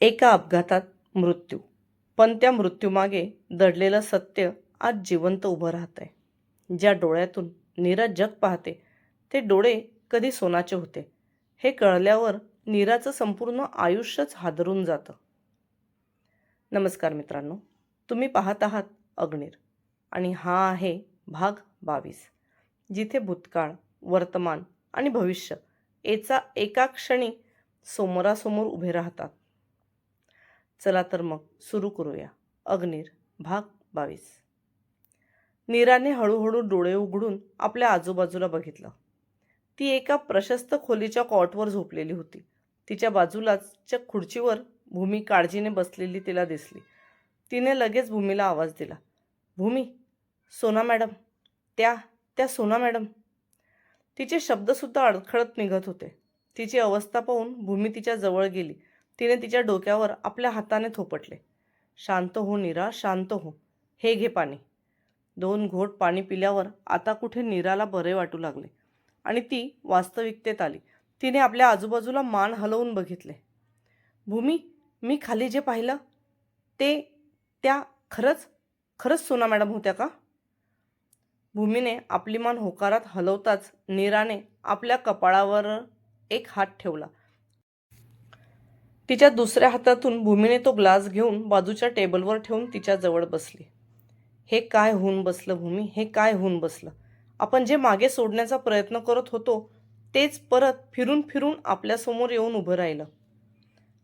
एका अपघातात मृत्यू. पण त्या मृत्यूमागे दडलेलं सत्य आज जिवंत उभं राहत आहे ज्या डोळ्यातून नीरा जग पाहते ते डोळे कधी सोनाचे होते. हे कळल्यावर नीराचं संपूर्ण आयुष्यच हादरून जातं. नमस्कार मित्रांनो तुम्ही पाहत आहात अग्निर आणि हा आहे भाग बावीस. जिथे भूतकाळ वर्तमान आणि भविष्य याचा एका क्षणी समोरासमोर उभे राहतात. चला तर मग सुरू करूया. अग्निर भाग बावीस. नीराने हळूहळू डोळे उघडून आपल्या आजूबाजूला बघितलं. ती एका प्रशस्त खोलीच्या कॉटवर झोपलेली होती. तिच्या बाजूलाच्या खुर्चीवर भूमी काळजीने बसलेली तिला दिसली. तिने लगेच भूमीला आवाज दिला. भूमी सोना मॅडम. त्या त्या सोना मॅडम. तिचे शब्दसुद्धा अडखळत निघत होते. तिची अवस्था पाहून भूमी तिच्या जवळ गेली. तिने तिच्या डोक्यावर आपल्या हाताने थोपटले. शांत हो नीरा शांत हो. हे घे पाणी. दोन घोट पाणी पिल्यावर आता कुठे नीराला बरे वाटू लागले. आणि ती वास्तविकतेत आली. तिने आपल्या आजूबाजूला मान हलवून बघितले. भूमी मी खाली जे पाहिलं ते त्या खरंच खरंच सोना मॅडम होत्या का? भूमीने आपली मान होकारात हलवताच नीराने आपल्या कपाळावर एक हात ठेवला. तिच्या दुसऱ्या हातातून भूमीने तो ग्लास घेऊन बाजूच्या टेबलवर ठेवून तिच्या जवळ बसली. हे काय होऊन बसलं भूमी? हे काय होऊन बसलं? आपण जे मागे सोडण्याचा प्रयत्न करत होतो तेच परत फिरून फिरून आपल्यासमोर येऊन उभं राहिलं.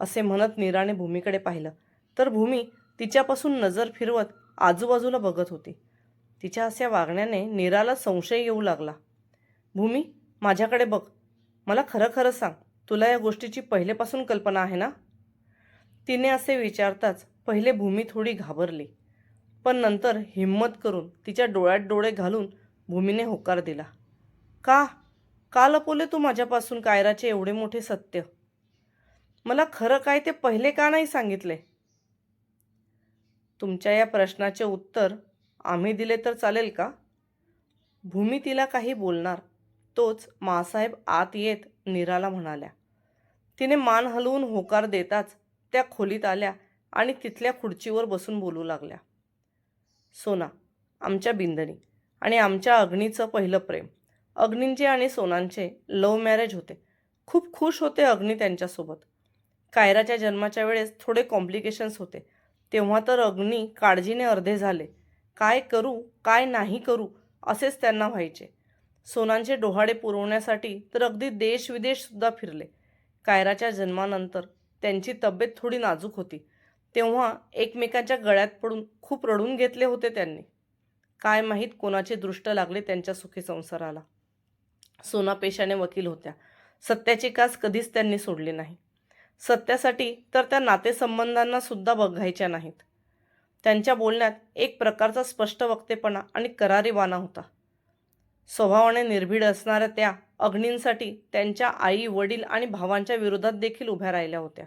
असे म्हणत नीराने भूमीकडे पाहिलं. तर भूमी तिच्यापासून नजर फिरवत आजूबाजूला बघत होती. तिच्या अशा वागण्याने नीराला संशय येऊ लागला. भूमी माझ्याकडे बघ. मला खरं खरं सांग. तुला या गोष्टीची पहिलेपासून कल्पना आहे ना? तिने असे विचारताच पहिले भूमी थोडी घाबरली पण नंतर हिम्मत करून तिच्या डोळ्यात डोळे घालून भूमीने होकार दिला. का? का लपवले तू माझ्यापासून कायराचे एवढे मोठे सत्य? मला खरं काय ते पहिले का नाही सांगितले? तुमच्या या प्रश्नाचे उत्तर आम्ही दिले तर चालेल का? भूमी तिला काही बोलणार तोच मासाहेब आत येत नीराला म्हणाल्या. तिने मान हलवून होकार देताच त्या खोलीत आल्या आणि तिथल्या खुर्चीवर बसून बोलू लागल्या. सोना आमच्या बिंदनी आणि आमच्या अग्नीचं पहिलं प्रेम. अग्नींचे आणि सोनांचे लव्ह मॅरेज होते. खूप खुश होते अग्नी त्यांच्यासोबत. कायराच्या जन्माच्या वेळेस थोडे कॉम्प्लिकेशन्स होते. तेव्हा तर अग्नी काळजीने अर्धे झाले. काय करू काय नाही करू असेच त्यांना व्हायचे. सोनांचे डोहाळे पुरवण्यासाठी तर अगदी देश विदेशसुद्धा फिरले. कायराच्या जन्मानंतर त्यांची तब्येत थोडी नाजूक होती. तेव्हा एकमेकांच्या गळ्यात पडून खूप रडून घेतले होते त्यांनी. काय माहीत कोणाचे दृष्ट लागले त्यांच्या सुखी संसाराला. सोना पेशाने वकील होत्या. सत्याची कास कधीच त्यांनी सोडली नाही. सत्यासाठी तर त्या नातेसंबंधांना सुद्धा बघायच्या नाहीत. त्यांच्या बोलण्यात एक प्रकारचा स्पष्ट वक्तेपणा आणि करारीवाना होता. स्वभावाने निर्भीड असणाऱ्या त्या अग्नींसाठी त्यांच्या आई वडील आणि भावांच्या विरोधात देखील उभ्या राहिल्या होत्या.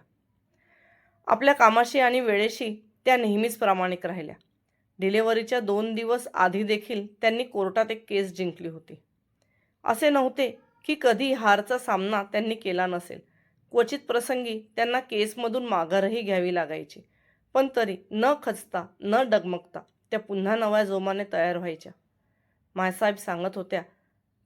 आपल्या कामाशी आणि वेळेशी त्या नेहमीच प्रामाणिक राहिल्या. डिलेव्हरीच्या दोन दिवस आधी देखील त्यांनी कोर्टात एक केस जिंकली होती. असे नव्हते की कधी हारचा सामना त्यांनी केला नसेल. क्वचित प्रसंगी त्यांना केसमधून माघारही घ्यावी लागायची. पण तरी न खचता न डगमगता त्या पुन्हा नव्या जोमाने तयार व्हायच्या. मायसाहेब सांगत होत्या.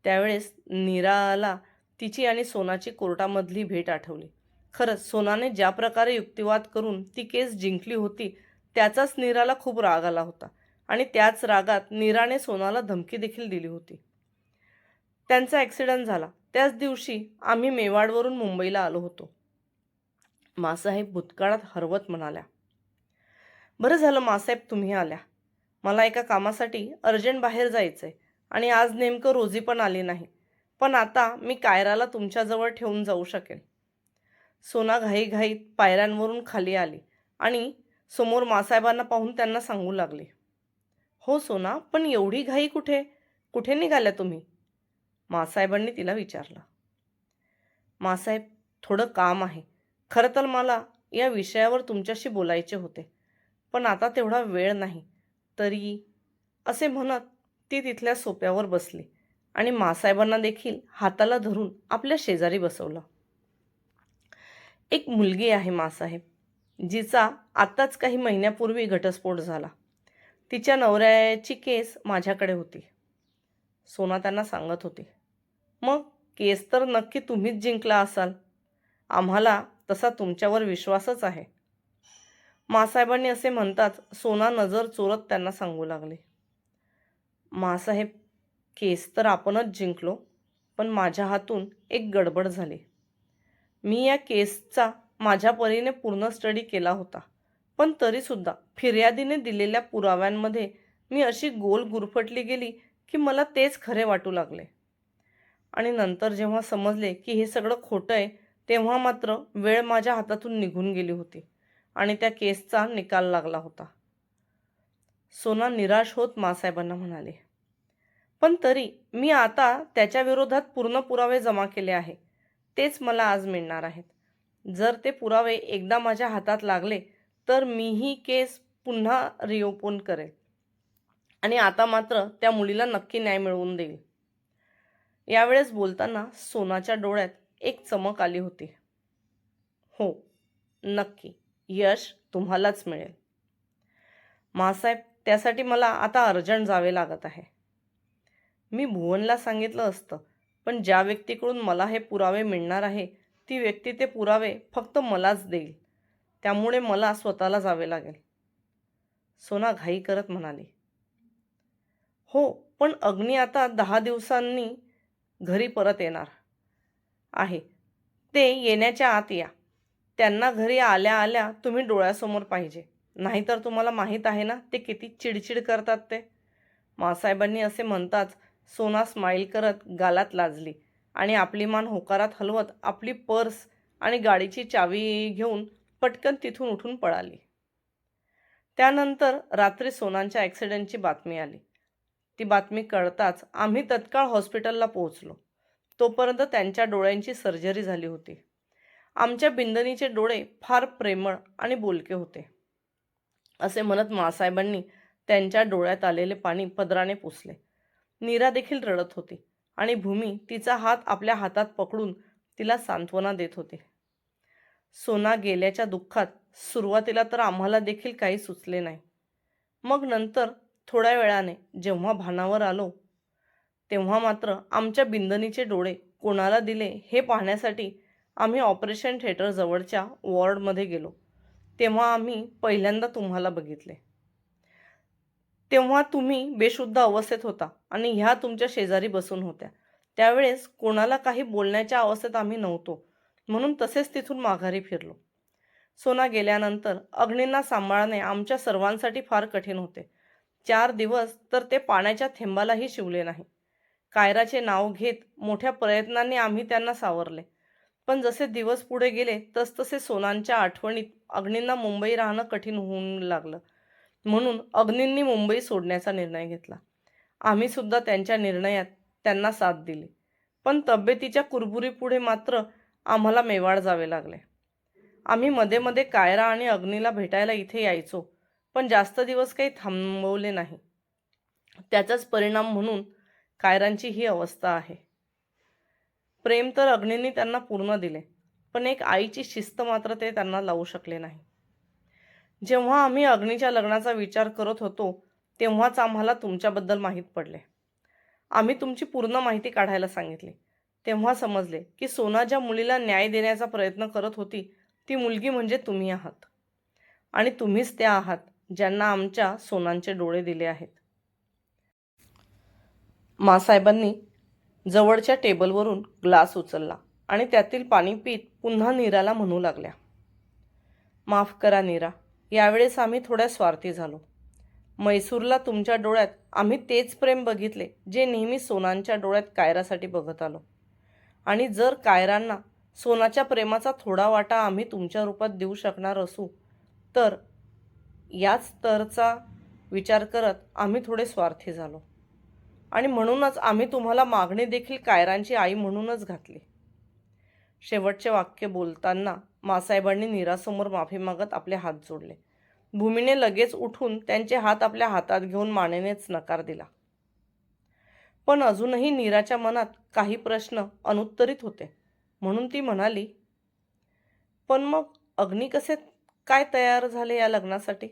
त्यावेळेस नीराला तिची आणि सोनाची कोर्टामधली भेट आठवली. खरंच सोनाने ज्या प्रकारे युक्तिवाद करून ती केस जिंकली होती त्याचाच नीराला खूप राग आला होता आणि त्याच रागात नीराने सोनाला धमकी देखील दिली होती. त्यांचा ॲक्सिडंट झाला. त्याच दिवशी आम्ही मेवाडवरून मुंबईला आलो होतो. मासाहेब भूतकाळात हरवत म्हणाल्या बरं झालं मासाहेब तुम्ही आल्या. मला एका कामासाठी अर्जंट बाहेर जायचं आहे आणि आज नेमकं रोजी पण आली नाही. पण आता मी कायराला तुमच्याजवळ ठेवून जाऊ शकेन. सोना घाईघाईत पायऱ्यांवरून खाली आली आणि समोर मासाहेबांना पाहून त्यांना सांगू लागले. हो सोना पण एवढी घाई कुठे? कुठे निघाल्या तुम्ही? मासाहेबांनी तिला विचारलं. मासाहेब थोडं काम आहे. खरं तर मला या विषयावर तुमच्याशी बोलायचे होते. पण आता तेवढा वेळ नाही. तरी असे म्हणत ती तिथल्या सोप्यावर बसली आणि मासाहेबांना देखील हाताला धरून आपल्या शेजारी बसवलं. एक मुलगी आहे मासाहेब जिचा आत्ताच काही महिन्यापूर्वी घटस्फोट झाला. तिच्या नवऱ्याची केस माझ्याकडे होती. सोना त्यांना सांगत होती मग केस तर नक्की तुम्हीच जिंकला असाल. आम्हाला तसा तुमच्यावर विश्वासच आहे. मासाहेबांनी असे म्हणताच सोना नजर चोरत त्यांना सांगू लागले. मासाहेब केस तर आपणच जिंकलो पण माझ्या हातून एक गडबड झाली. मी या केसचा माझ्या परीने पूर्ण स्टडी केला होता पण तरीसुद्धा फिर्यादीने दिलेल्या पुराव्यांमध्ये मी अशी गोल गुरफटली गेली की मला तेच खरे वाटू लागले. आणि नंतर जेव्हा समजले की हे सगळं खोटं आहे तेव्हा मात्र वेळ माझ्या हातातून निघून गेली होती. आणि त्या केसचा निकाल लागला होता. सोना निराश होत मासाहेबांना म्हणाले पण तरी मी आता त्याच्या विरोधात पूर्ण पुरावे जमा केले आहे. तेच मला आज मिळणार आहेत. जर ते पुरावे एकदा माझ्या हातात लागले तर मीही केस पुन्हा रिओपन करेल. आणि आता मात्र त्या मुलीला नक्की न्याय मिळवून देईल. यावेळेस बोलताना सोनाच्या डोळ्यात एक चमक आली होती. हो नक्की. यश तुम्हालाच मिळेल. मासाहेब त्यासाठी मला आता अर्जंट जावे लागत आहे. मी भुवनला सांगितलं असतं पण ज्या व्यक्तीकडून मला हे पुरावे मिळणार आहे ती व्यक्ती ते पुरावे फक्त मलाच देईल. त्यामुळे मला स्वतःला जावे लागेल. सोना घाई करत म्हणाली. हो पण अग्नी आता दहा दिवसांनी घरी परत येणार आहे. ते येण्याच्या आत या. त्यांना घरी आल्या आल्या तुम्ही डोळ्यासमोर पाहिजे. नाहीतर तुम्हाला माहीत आहे ना ते किती चिडचिड करतात ते. मासाहेबांनी असे म्हणताच सोना स्माईल करत गालात लाजली आणि आपली मान होकारात हलवत आपली पर्स आणि गाडीची चावी घेऊन पटकन तिथून उठून पळाली. त्यानंतर रात्री सोनांच्या ॲक्सिडेंटची बातमी आली. ती बातमी कळताच आम्ही तत्काळ हॉस्पिटलला पोहोचलो. तोपर्यंत त्यांच्या डोळ्यांची सर्जरी झाली होती. आमच्या बिंदनीचे डोळे फार प्रेमळ आणि बोलके होते. असे म्हणत मासाहेबांनी त्यांच्या डोळ्यात आलेले पाणी पदराने पुसले. नीरा देखील रडत होती आणि भूमी तिचा हात आपल्या हातात पकडून तिला सांत्वना देत होती. सोना गेल्याच्या दुःखात सुरुवातीला तर आम्हाला देखील काही सुचले नाही. मग नंतर थोड्या वेळाने जेव्हा भानावर आलो तेव्हा मात्र आमच्या बिंदनीचे डोळे कोणाला दिले हे पाहण्यासाठी आम्ही ऑपरेशन थिएटर जवळच्या वॉर्डमध्ये गेलो. तेव्हा आम्ही पहिल्यांदा तुम्हाला बघितले. तेव्हा तुम्ही बेशुद्ध अवस्थेत होता आणि ह्या तुमच्या शेजारी बसून होत्या. त्यावेळेस कोणाला काही बोलण्याच्या अवस्थेत आम्ही नव्हतो म्हणून तसेच तिथून माघारी फिरलो. सोना गेल्यानंतर अग्नींना सांभाळणे आमच्या सर्वांसाठी फार कठीण होते. चार दिवस तर ते पाण्याच्या थेंबालाही शिवले नाही. कायराचे नाव घेत मोठ्या प्रयत्नांनी आम्ही त्यांना सावरले. पण जसे दिवस पुढे गेले तसतसे सोनांच्या आठवणीत अग्नींना मुंबई राहणं कठीण होऊन लागलं. म्हणून अग्नींनी मुंबई सोडण्याचा निर्णय घेतला. आम्ही सुद्धा त्यांच्या निर्णयात त्यांना साथ दिली. पण तब्येतीच्या कुरबुरीपुढे मात्र आम्हाला मेवाड जावे लागले. आम्ही मध्ये मध्ये कायरा आणि अग्नीला भेटायला इथे यायचो पण जास्त दिवस काही थांबवले नाही. त्याचाच परिणाम म्हणून कायरांची ही अवस्था आहे. प्रेम तर अग्नींनी त्यांना पूर्ण दिले पण एक आईची शिस्त मात्र ते त्यांना लावू शकले नाही. जेव्हा आम्ही अग्नीच्या लग्नाचा विचार करत होतो तेव्हाच आम्हाला तुमच्याबद्दल माहीत पडले. आम्ही तुमची पूर्ण माहिती काढायला सांगितली. तेव्हा समजले की सोना ज्या मुलीला न्याय देण्याचा प्रयत्न करत होती ती मुलगी म्हणजे तुम्ही आहात. आणि तुम्हीच त्या आहात ज्यांना आमच्या सोनांचे डोळे दिले आहेत. मासाहेबांनी जवळच्या टेबलवरून ग्लास उचलला आणि त्यातील पाणी पीत पुन्हा नीराला म्हणू लागल्या. माफ करा नीरा यावेळेस आम्ही थोड्या स्वार्थी झालो. मैसूरला तुमच्या डोळ्यात आम्ही तेच प्रेम बघितले जे नेहमी सोनांच्या डोळ्यात कायरासाठी बघत आलो. आणि जर कायरांना सोनाच्या प्रेमाचा थोडा वाटा आम्ही तुमच्या रूपात देऊ शकणार असू तर याच तरचा विचार करत आम्ही थोडे स्वार्थी झालो. आणि म्हणूनच आम्ही तुम्हाला मागणी देखील कायरांची आई म्हणूनच घातली. शेवटचे वाक्य बोलताना मासाहेबांनी नीरासमोर माफी मागत आपले हात जोडले. भूमीने लगेच उठून त्यांचे हात आपल्या हातात घेऊन मानेनेच नकार दिला. पण अजूनही नीराच्या मनात काही प्रश्न अनुत्तरित होते. म्हणून ती म्हणाली पण मग अग्नी कसे काय तयार झाले या लग्नासाठी?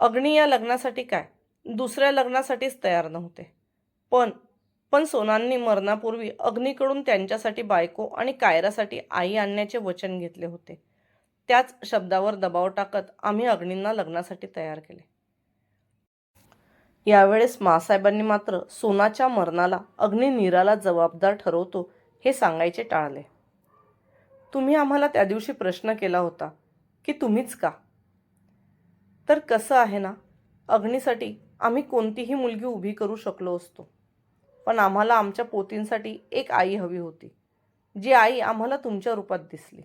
अग्नी या लग्नासाठी काय? दुसऱ्या लग्नासाठीच तयार नव्हते. पण पण सोनांनी मरणापूर्वी अग्नीकडून त्यांच्यासाठी बायको आणि कायरासाठी आई आणण्याचे वचन घेतले होते. त्याच शब्दावर दबाव टाकत आम्ही अग्नींना लग्नासाठी तयार केले. यावेळेस मासाहेबांनी मात्र सोनाच्या मरणाला अग्नी निराला जबाबदार ठरवतो हे सांगायचे टाळले. तुम्ही आम्हाला त्या दिवशी प्रश्न केला होता की तुम्हीच का? तर कसं आहे ना अग्नीसाठी आम्ही कोणतीही मुलगी उभी करू शकलो असतो. पण आम्हाला आमच्या पोतींसाठी एक आई हवी होती जी आई आम्हाला तुमच्या रूपात दिसली.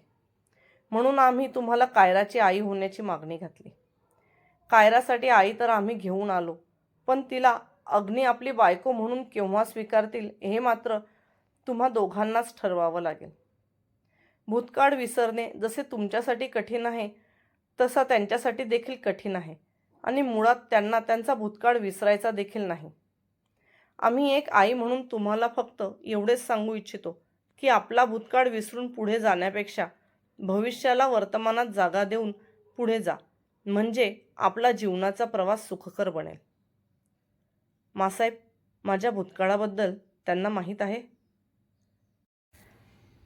म्हणून आम्ही तुम्हाला कायराची आई होण्याची मागणी घातली. कायरासाठी आई तर आम्ही घेऊन आलो पण तिला अग्नी आपली बायको म्हणून केव्हा स्वीकारतील हे मात्र तुम्हा दोघांनाच ठरवावं लागेल. भूतकाळ विसरणे जसे तुमच्यासाठी कठीण आहे तसा त्यांच्यासाठी देखील कठीण आहे. आणि मुळात त्यांना त्यांचा भूतकाळ विसरायचा देखील नाही. आम्ही एक आई म्हणून तुम्हाला फक्त एवढेच सांगू इच्छितो की आपला भूतकाळ विसरून पुढे जाण्यापेक्षा भविष्याला वर्तमानात जागा देऊन पुढे जा. म्हणजे आपला जीवनाचा प्रवास सुखकर बनेल. मासाहेब माझ्या भूतकाळाबद्दल त्यांना माहीत आहे?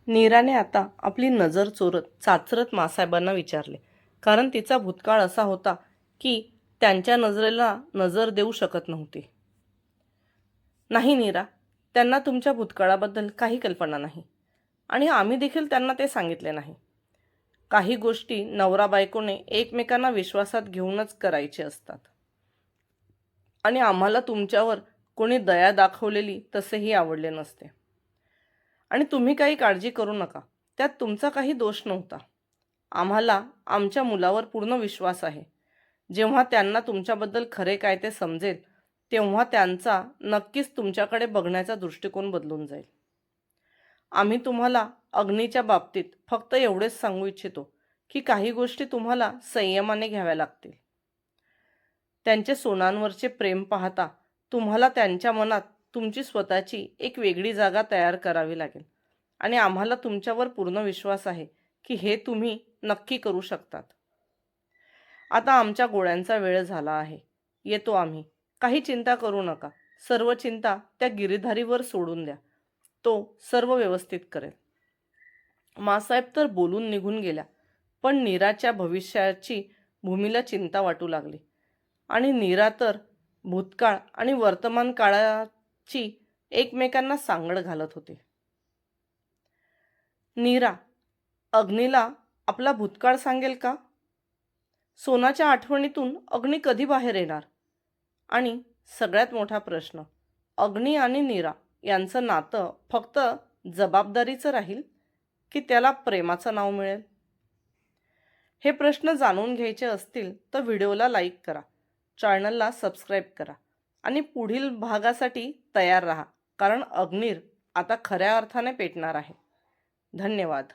नीराने आता आपली नजर चोरत चाचरत मासाहेबांना विचारले. कारण तिचा भूतकाळ असा होता की त्यांच्या नजरेला नजर देऊ शकत नव्हती. नाही नीरा त्यांना तुमच्या भूतकाळाबद्दल काही कल्पना नाही आणि आम्ही देखील त्यांना ते सांगितले नाही. काही गोष्टी नवरा बायकोने एकमेकांना विश्वासात घेऊनच करायचे असतात. आणि आम्हाला तुमच्यावर कोणी दया दाखवलेली तसेही आवडले नसते. आणि तुम्ही काही काळजी करू नका त्यात तुमचा काही दोष नव्हता. आम्हाला आमच्या मुलावर पूर्ण विश्वास आहे. जेव्हा त्यांना तुमच्याबद्दल खरे काय ते समजेल तेव्हा त्यांचा नक्कीच तुमच्याकडे बघण्याचा दृष्टिकोन बदलून जाईल. आम्ही तुम्हाला अग्नीच्या बाबतीत फक्त एवढेच सांगू इच्छितो की काही गोष्टी तुम्हाला संयमाने घ्याव्या लागतील. त्यांचे सोनांवरचे प्रेम पाहता तुम्हाला त्यांच्या मनात तुमची स्वतःची एक वेगळी जागा तयार करावी लागेल आणि आम्हाला तुमच्यावर पूर्ण विश्वास आहे की हे तुम्ही नक्की करू शकतात. आता आमच्या गोळ्यांचा वेळ झाला आहे. येतो आम्ही. काही चिंता करू नका. सर्व चिंता त्या गिरीधारीवर सोडून द्या. तो सर्व व्यवस्थित करेल. मासाहेब तर बोलून निघून गेल्या. पण नीराच्या भविष्याची भूमीला चिंता वाटू लागली. आणि नीरा तर भूतकाळ आणि वर्तमान काळाची एकमेकांना सांगड घालत होते. नीरा अग्नीला आपला भूतकाळ सांगेल का? सोनाच्या आठवणीतून अग्नी कधी बाहेर येणार? आणि सगळ्यात मोठा प्रश्न अग्नी आणि नीरा यांचं नातं फक्त जबाबदारीचं राहील की त्याला प्रेमाचं नाव मिळेल? हे प्रश्न जाणून घ्यायचे असतील तर व्हिडिओला लाईक करा चॅनलला सबस्क्राईब करा आणि पुढील भागासाठी तयार राहा कारण अग्निर आता खऱ्या अर्थाने पेटणार आहे. धन्यवाद.